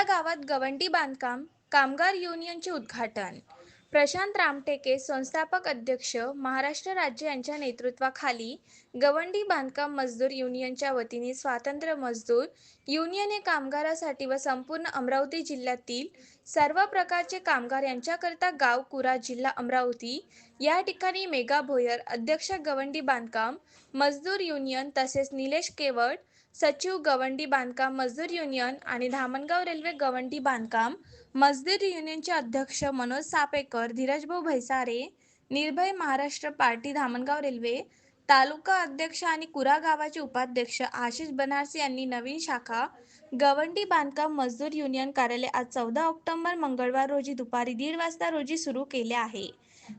कुरा गावात गवंडी बांधकाम कामगार युनियनचे उद्घाटन. प्रशांत रामटेके संस्थापक अध्यक्ष महाराष्ट्र राज्य यांच्या नेतृत्वाखाली गवंडी बांधकाम मजदूर युनियनच्या वतीने स्वातंत्र्य मजदूर युनियन हे कामगारासाठी व संपूर्ण अमरावती जिल्ह्यातील सर्व प्रकारचे कामगार यांच्याकरता गाव कुरा जिल्हा अमरावती या ठिकाणी मेगा भोयर अध्यक्ष गवंडी बांधकाम मजदूर युनियन तसेच निलेश केवट सचिव गवंडी बांधकाम मजदूर युनियन आणि धामणगाव रेल्वे गवंडी बांधकाम मजदूर युनियनचे अध्यक्ष मनोज सापेकर धीरजभाऊ भैसारे निर्भय महाराष्ट्र पार्टी धामणगाव रेल्वे तालुका अध्यक्ष आणि कुरा गावाचे उपाध्यक्ष आशिष बनारसे यांनी नवीन शाखा गवंडी बांधकाम मजदूर युनियन कार्यालय आज चौदा ऑक्टोबर मंगळवार रोजी दुपारी दीड वाजता रोजी सुरू केले आहे.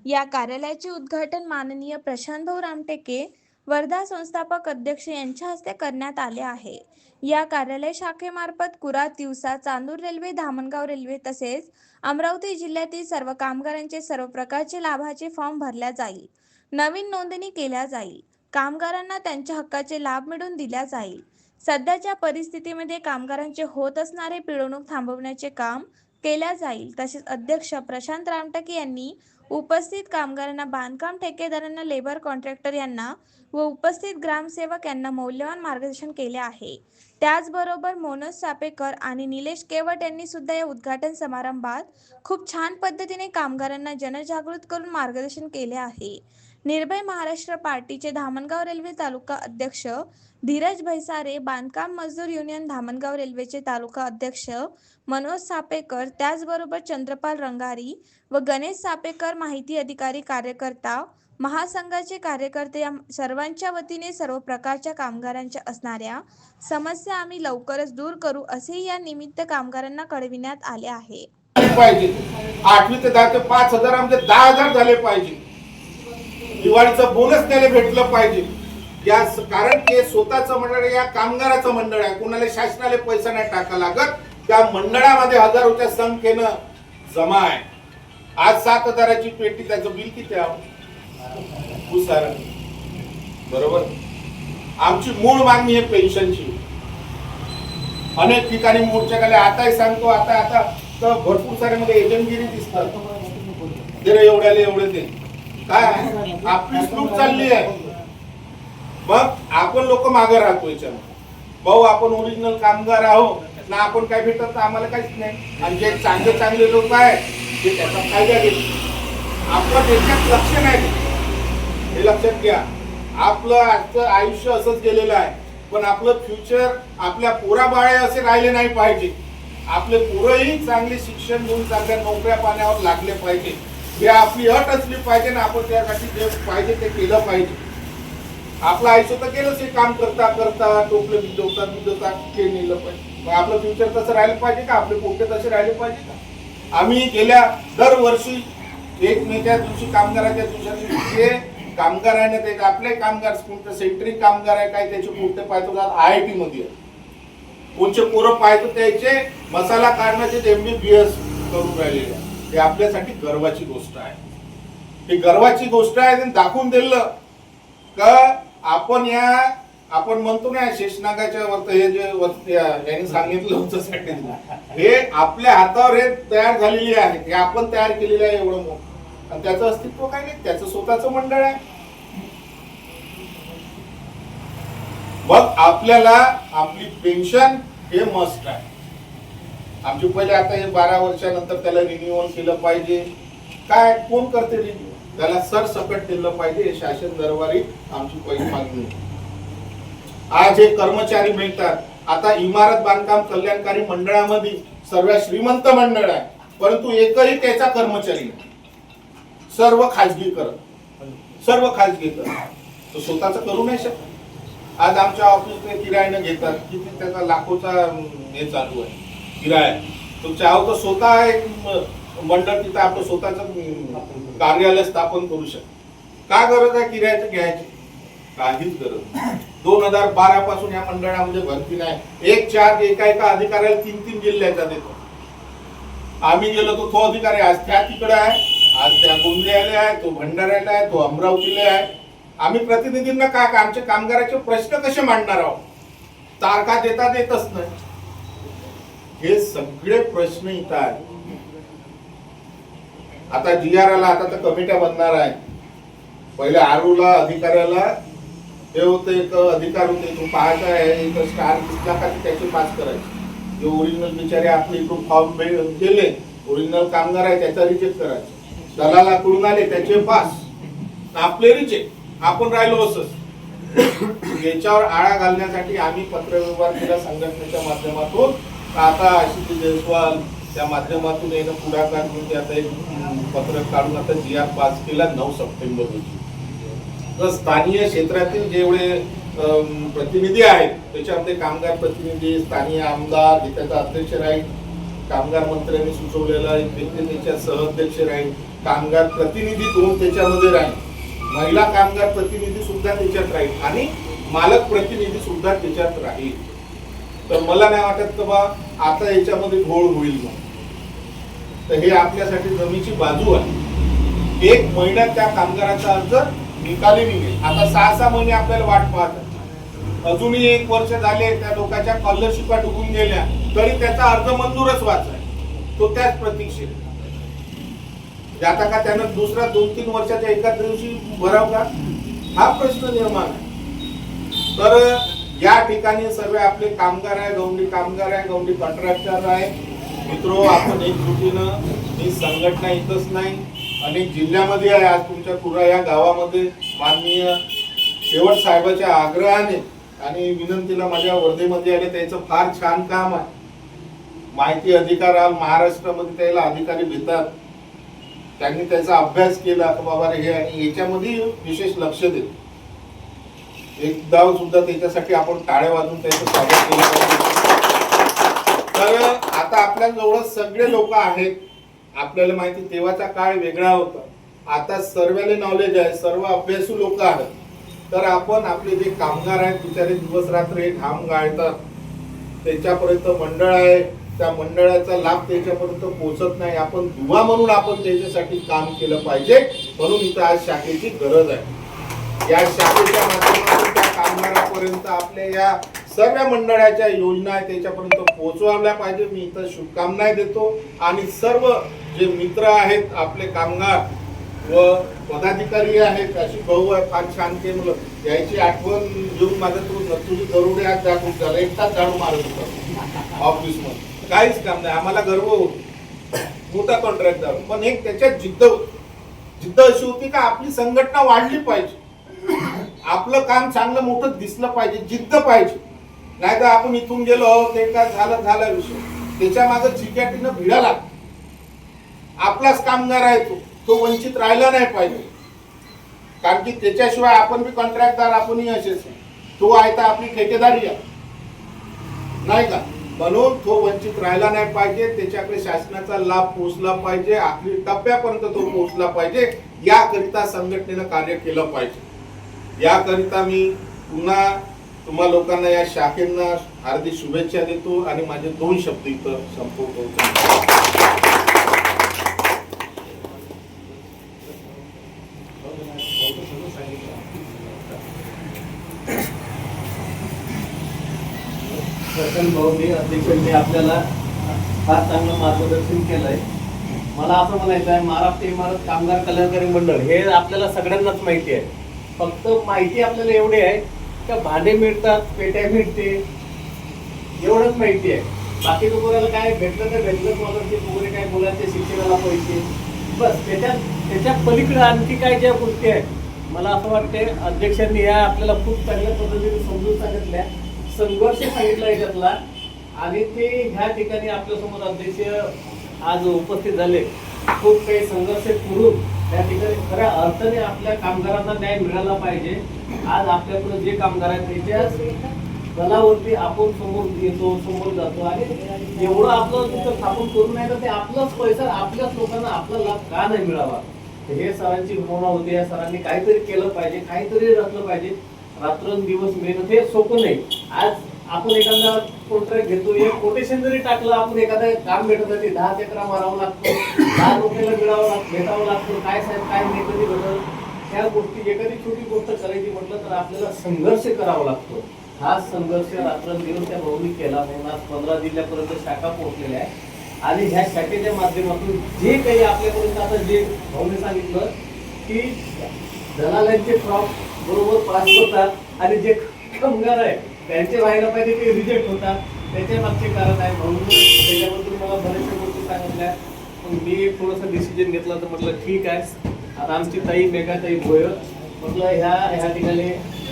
या कार्यालयाचे उद्घाटन माननीय प्रशांतभाऊ रामटेके वर्धा संस्थापक अध्यक्ष यांच्या हस्ते करण्यात आले आहे. या कार्यालय शाखेमार्फत कुरा दिवसा चांदूर रेल्वे धामणगाव रेल्वे तसेच अमरावती जिल्ह्यातील सर्व कामगारांचे सर्व प्रकारचे लाभाचे फॉर्म भरल्या जाईल. नवीन नोंदणी केल्या जाईल. कामगारांना त्यांच्या हक्काचे लाभ मिळवून दिल्या जाईल. सध्याच्या परिस्थितीमध्ये कामगारांचे होत असणारे पिळवणूक थांबवण्याचे काम केल्या जाईल तसेच अध्यक्ष प्रशांत रामटके यांनी उपस्थित कामगारांना बांधकाम ठेकेदारांना लेबर कॉन्ट्रॅक्टर यांना व उपस्थित ग्रामसेवक यांना मौल्यवान मार्गदर्शन केले आहे. त्याचबरोबर मनोज सापेकर आणि निलेश केवट यांनी सुद्धा या उद्घाटन समारंभात खूप छान पद्धतीने कामगारांना जनजागृत करून मार्गदर्शन केले आहे. निर्भय महाराष्ट्र पार्टीचे धामणगाव रेल्वे तालुका अध्यक्ष धीरज भैसारे बांधकाम मजदूर युनियन धामणगाव रेल्वेचे तालुका अध्यक्ष मनोज सापेकर त्याचबरोबर चंद्रपाल रंगारी व गणेश सापेकर माहिती अधिकारी कार्यकर्ता महासंघाचे कार्यकर्ते या सर्वांच्या वतीने सर्व प्रकारच्या कामगारांच्या असणाऱ्या समस्या आम्ही लवकरच दूर करू असे या निमित्त कामगारांना कळविण्यात आले आहे. पाहिजे. आठवी ते दहा ते पाच हजार आमचे दहा हजार झाले पाहिजे. दिवाळीचं बोनस त्याला भेटलं पाहिजे. या कारण ते स्वतःचं मंडळ आहे, या कामगाराचं मंडळ आहे. कोणाला शासनाला पैसा नाही टाका लागत. त्या मंडळामध्ये हजारोच्या संख्येनं जमा आहे. आज सात हजाराची पेटी त्याचं बिल किती आहे? बरोबर? आमची मूळ मागणी आहे पेन्शनची. अनेक ठिकाणी मोर्चा केले आताही सांगतो आता आता तर भरपूर सारे मध्ये एजंटगिरी दिसतात. एवढ्याला एवढे दे काय? आपली स्लूप चालली आहे. मग आपण लोक मागे राहतो याच्यामध्ये. भाऊ आपण ओरिजिनल कामगार आहो ना आपण काय भेटत आम्हाला काहीच नाही. आणि जे चांगले चांगले लोक आहेत ते त्याचा फायदा घेत आपण त्याच्यात लक्ष नाही हे लक्षात घ्या. आपलं आजचं आयुष्य असंच गेलेलं आहे. पण आपलं फ्युचर आपल्या पोराबाळे असे राहिले नाही पाहिजे. आपले पोरंही चांगले शिक्षण घेऊन चांगल्या नोकऱ्या पाण्यावर लागले पाहिजे. हे आपली अट असली पाहिजे ना आपण त्यासाठी जे पाहिजे ते केलं पाहिजे. आपलं आयुष्य तर केलंच हे काम करता करता टोपलं भिजवता भिजवता ते नेलं पाहिजे. मग आपलं फ्युचर तसं राहिलं पाहिजे का? आपले पोटे तसे राहिले पाहिजे का? आम्ही गेल्या दरवर्षी एक मेच्या दिवशी कामगाराच्या दिवसाची दिवशी कामगार आहे ना ते आपले कामगार कोणतं सेंट्री कामगार आहे काय त्याचे पोटे पाहतो आय आय टी मध्ये कोणचे पोरं पाहतो त्याचे मसाला काढण्याचे एम बी बी एस करून राहिलेले. आहे. हे आपल्यासाठी गर्वाची गोष्ट आहे. ही गर्वाची गोष्ट आहे त्यांनी दाखवून दिलं का आपण या आपण म्हणतो ना शेषनागाच्या वरत हे जे यांनी सांगितलं होतं साठी हे आपल्या हातावर हे तयार झालेली आहे. हे आपण तयार केलेलं आहे एवढं मोठं. आणि त्याचं अस्तित्व काय नाही. त्याचं स्वतःचं मंडळ आहे. मग आपल्याला आपली पेन्शन हे मस्ट आहे. आमची पहिले आता हे बारा वर्षानंतर त्याला रिन्युअल केलं पाहिजे. काय कोण करते रिन्यू त्याला सरसकट दिलं पाहिजे हे शासन दरबारी आमची पहिली मागणी आज हे कर्मचारी मिळतात. आता इमारत बांधकाम कल्याणकारी मंडळामध्ये सर्व श्रीमंत मंडळ आहे. परंतु एकही त्याचा कर्मचारी नाही. सर्व खाजगीकरण सर्व खाजगीकरण तो स्वतःच करू नाही शकत. आज आमच्या ऑफिसने किरायानं घेतात. किती त्याचा लाखोचा हे चालू आहे. किराया तुमच्या अहो तर स्वतः एक मंडळ तिथं आपलं स्वतःच कार्यालय स्थापन करू शकतो. का गरज आहे किरायाचं घ्यायची? काहीच गरज नाही. दोन हजार बारा पासून या मंडळामध्ये भरती नाही. एक चार्ज एका एका अधिकाऱ्याला तीन तीन जिल्ह्याचा देतो. आम्ही गेलो तो तो अधिकारी आज त्या तिकडे आहे आज त्या गोंदियाला आहे तो भंडाऱ्याला आहे तो अमरावतीला आहे. आम्ही प्रतिनिधींना काय आमच्या कामगाराचे प्रश्न कसे मांडणार आहोत? तारखा देता देतच नाही. हे सगळे प्रश्न इथं आहेत. आता जी आर आला आता तर कमिट्या बनणार आहे. पहिले आरूला अधिकाऱ्याला हे होते एक अधिकार होते तो पाहायचा आहे इथं स्टार दिसला का त्याचे पास करायचे. जे ओरिजिनल बिचारे आपले इकडून फॉर्म केले ओरिजिनल कामगार आहे त्याचा रिजेक्ट करायचा. दलालाकडून आले त्याचे पास. आपले रिजेक्ट आपण राहिलो असंच. याच्यावर आळा घालण्यासाठी आम्ही पत्रव्यवहार केला संघटनेच्या माध्यमातून. आता आशिष जयस्वाल त्या माध्यमातून एक पुढाकार घेऊन त्याचा आता एक पत्रक काढून आता जी आर पास केला नऊ सप्टेंबर रोजी. तर स्थानीय क्षेत्रातील जेवढे प्रतिनिधी आहेत त्याच्यामध्ये कामगार प्रतिनिधी स्थानीय आमदार त्याचा अध्यक्ष राहील कामगार मंत्र्यांनी सुचवलेला एक व्यक्ती त्याच्या सहअध्यक्ष राहील कामगार प्रतिनिधी दोन त्याच्यामध्ये राहील? महिला कामगार प्रतिनिधी सुद्धा त्याच्यात राहील आणि मालक प्रतिनिधी सुद्धा त्याच्यात राहील. तर मला नाही वाटत का बा आता याच्यामध्ये घोळ होईल मग तर हे आपल्यासाठी जमीची बाजू आहे. एक महिन्यात त्या कामगाराचा अर्ज निकाली निघेल. आता सहा सहा महिने आपल्याला वाट पाहत अजूनही एक वर्ष झाले त्या लोकांच्या स्कॉलरशिपा डुबून गेल्या तरी त्याचा अर्ज मंजूरच वाचाय तो त्याच प्रतीक्षेत. म्हणजे आता का त्यानं दुसरा दोन तीन वर्षाच्या एकाच दिवशी भराव का? हा प्रश्न निर्माण आहे. तर या ठिकाणी सर्व आपले कामगार आहे गौंडी कामगार आहे गौंडी कॉन्ट्रॅक्टर आहे. मित्रो आपण एकजुटीनं ही संघटना इथंच नाही अनेक जिल्ह्यामध्ये आहे. आज तुमच्या पुरा या गावामध्ये माननीय शेवट साहेबाच्या आग्रहाने आणि विनंतीला माझ्या वर्धेमध्ये आले त्याचं फार छान काम आहे. माहिती अधिकार आज महाराष्ट्रामध्ये त्याला अधिकारी भेटतात. त्यांनी त्याचा अभ्यास केला बाबा रे हे आणि याच्यामध्ये विशेष लक्ष एकदा सुद्धा त्याच्यासाठी आपण टाळ्या वाजून त्याचं स्वागत केलं पाहिजे. तर आता आपल्या जवळ सगळे लोक आहेत. आपल्याला माहिती तेव्हाचा काळ वेगळा होता. आता सर्वांना नॉलेज आहे सर्व अभ्यासू लोक आहेत. तर आपण आपले जे कामगार आहेत बिचारे दिवस रात्र हे घाम गाळतात. त्याच्यापर्यंत मंडळ आहे. त्या मंडळाचा लाभ त्याच्यापर्यंत पोहोचत नाही. आपण दुवा म्हणून आपण त्याच्यासाठी काम केलं पाहिजे. म्हणून इथं आज शाखेची गरज आहे. या शाखेच्या माध्यमातून त्या आपल्या या सर्व मंडळाच्या योजना आहेत त्याच्यापर्यंत पोहोचवल्या पाहिजे. मी इथं शुभकामना देतो. आणि सर्व जे मित्र आहेत आपले कामगार व पदाधिकारी आहेत अशी भाऊ आहे फार छान ते मुलं यायची आठवण घेऊन माझं तू नतुजी दरोडे आज दाखवून झाला. एक झाडू मारत होता. ऑफिसमध्ये काहीच काम नाही. आम्हाला गर्व होतो. मोठा कॉन्ट्रॅक्टर पण एक त्याच्यात जिद्द होती. जिद्द अशी होती का आपली संघटना वाढली पाहिजे. आपलं काम चांगलं मोठं दिसलं पाहिजे जिद्द पाहिजे. नाही तर आपण इथून गेलो ते काय झालं झालं विषय. त्याच्या मागं चिकाटीनं भिडा लागतो. आपलाच कामगार आहे तो. तो वंचित राहिला नाही पाहिजे. कारण की त्याच्याशिवाय आपण बी कॉन्ट्रॅक्टदार आपणही असेच तो आहे तर आपली ठेकेदारी आहे. नाही का? म्हणून तो वंचित राहिला नाही पाहिजे. त्याच्याकडे शासनाचा लाभ पोहोचला पाहिजे. आखरी टप्प्यापर्यंत तो पोहोचला पाहिजे. याकरिता संघटनेनं कार्य केलं पाहिजे. याकरिता मी पुन्हा तुम्हा लोकांना या शाखेंना हार्दिक शुभेच्छा देतो आणि माझे दोन शब्द इथं संपवतो भाऊ मी अध्यक्षांनी आपल्याला फार चांगलं मार्गदर्शन केलंय. मला असं म्हणायचं आहे महाराष्ट्र इमारत कामगार कल्याणकारी मंडळ हे आपल्याला सगळ्यांनाच माहिती आहे. फक्त माहिती आपल्याला एवढी आहे का भांडे मिळतात पेट्या मिळते एवढंच माहिती आहे. बाकी कोणाला काय भेटलं तर भेटलं स्कॉलरशिप वगैरे काय मुलांच्या शिक्षणाला पैसे. बस त्याच्यात त्याच्या पलीकडे आणखी काय ज्या गोष्टी आहेत मला असं वाटते अध्यक्षांनी या आपल्याला खूप चांगल्या पद्धतीने समजून सांगितल्या. संघर्ष सांगितला याच्यातला. आणि ते ह्या ठिकाणी आपल्यासमोर अध्यक्ष आज उपस्थित झाले. खूप काही संघर्ष करून त्या ठिकाणी खऱ्या अर्थाने आपल्या कामगारांना न्याय मिळाला पाहिजे. आज आपल्याकडे जे कामगार आहेत त्याच्या कलावरती आपण समोर येतो समोर जातो. आणि एवढं आपलं तिथं स्थापन करून नाही तर ते आपलाच पैसा आपल्याच लोकांना आपला लाभ का नाही मिळावा? हे सरांची भावना होती. या सरांनी काहीतरी केलं पाहिजे काहीतरी रचलं पाहिजे. रात्रंदिवस मेहनत हे सोपं नाही. आज आपण एखादा कॉन्ट्रॅक्ट घेतो एक कोटेशन जरी टाकलं आपण एखादं काम भेटत दहा चक्रा मारावं लागतो दहा लोकांना मिळावं लागतं भेटावं लागतं काय साहेब काय नाही कधी भेटत ह्या गोष्टी एखादी छोटी गोष्ट करायची म्हटलं तर आपल्याला संघर्ष करावा लागतो. हा संघर्ष रात्रंदिवस त्या भाऊनी केला म्हणून आज पंधरा जिल्ह्यापर्यंत शाखा पोहोचलेल्या आहे आणि ह्या शाखेच्या माध्यमातून जे काही आपल्यापर्यंत आता जे भाऊने सांगितलं की दलालांचे फ्रॉप बरोबर पास होतात आणि जे कामगार आहे त्यांचे व्हायला पाहिजे ते रिजेक्ट होतात. त्याच्या मागचे कारण आहे म्हणून त्याच्याबद्दल मला बऱ्याचशा गोष्टी सांगितल्या. पण मी थोडंसं डिसिजन घेतलं तर म्हटलं ठीक आहे. आता आमची ताई मेघाताई भोयर. म्हटलं ह्या ह्या ठिकाणी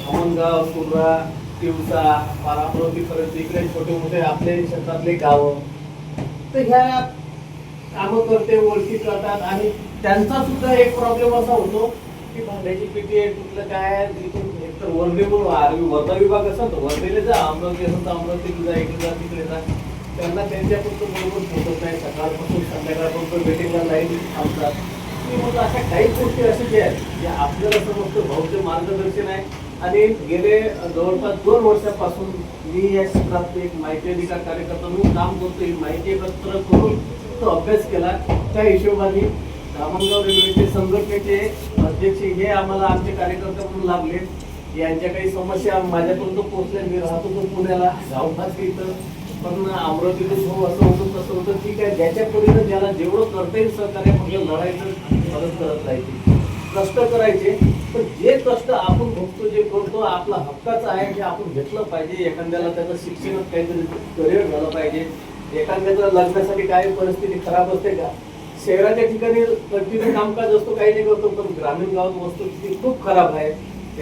अमनगाव सुर्रा तिवसा पारामृतीपर्यंत इकडे छोटे मोठे आपले क्षेत्रातले गावं. तर ह्या कामं करते ओळखी करतात. आणि त्यांचा सुद्धा एक प्रॉब्लेम असा होतो की भांड्याची पेटी आहे कुठलं काय आहे, इथून तर वर्धेवरून आरवी वर्धा विभाग असेल तर वर्धेला जा अमरावती असेल तर अमरावतीला जा इकडे जा तिकडे जा. त्यांना त्यांच्यापासून बरोबर पोहोचत नाही सकाळपासून संध्याकाळपासून वेटिंगला लाईन थांबतात. मी म्हटलं अशा काही गोष्टी अशा ज्या आहेत ज्या आपल्याला समजतं भाऊचे मार्गदर्शन आहे. आणि गेले जवळपास दोन वर्षापासून मी या क्षेत्रात एक माहिती अधिकार कार्यकर्ता म्हणून काम करतो ही माहिती एकत्र करून तो अभ्यास केला. त्या हिशोबाने धामणगाव रेल्वेचे संघटनेचे अध्यक्ष हे आम्हाला आमचे कार्यकर्ते म्हणून लाभले यांच्या काही समस्या माझ्यापर्यंत पोहोचल्या मी राहतो तो पुण्याला. गावपास इथं. पण अमरावतीचं हो असं होतं तसं होतं. ठीक आहे ज्याच्या परीनं ज्याला जेवढं करता येईल सहकार्य म्हणजे लढायचं मदत करत राहायची. कष्ट करायचे पण जे कष्ट आपण भोगतो जे करतो आपला हक्काचं आहे की आपण घेतलं पाहिजे. एखाद्याला त्याचं शिक्षणात काहीतरी करिअर झालं पाहिजे. एखाद्याचं लग्नासाठी काय परिस्थिती खराब असते का? शहराच्या ठिकाणी कंटिन्यू कामकाज असतो काही नाही करतो पण ग्रामीण गावात वस्तुस्थिती खूप खराब आहे.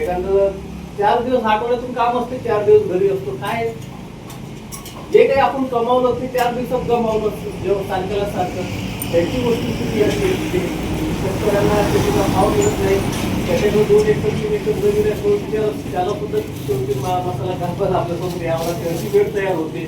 एखादं चार दिवस आठवड्यातून काम असते चार दिवस घरी असतो काय? जे काही आपण कमावलं ते चार दिवसात गमावलं असतं जेव्हा सारख्याला सारखं. त्याची किती असते शेतकऱ्यांना शेतीला भाव मिळत नाही. त्याच्याकडे दोन एकर तीन एकर जमीन आहे त्याला सुद्धा शेवटी मसाला घालवायला आपल्यासोबत यावं लागते अशी वेळ तयार होते.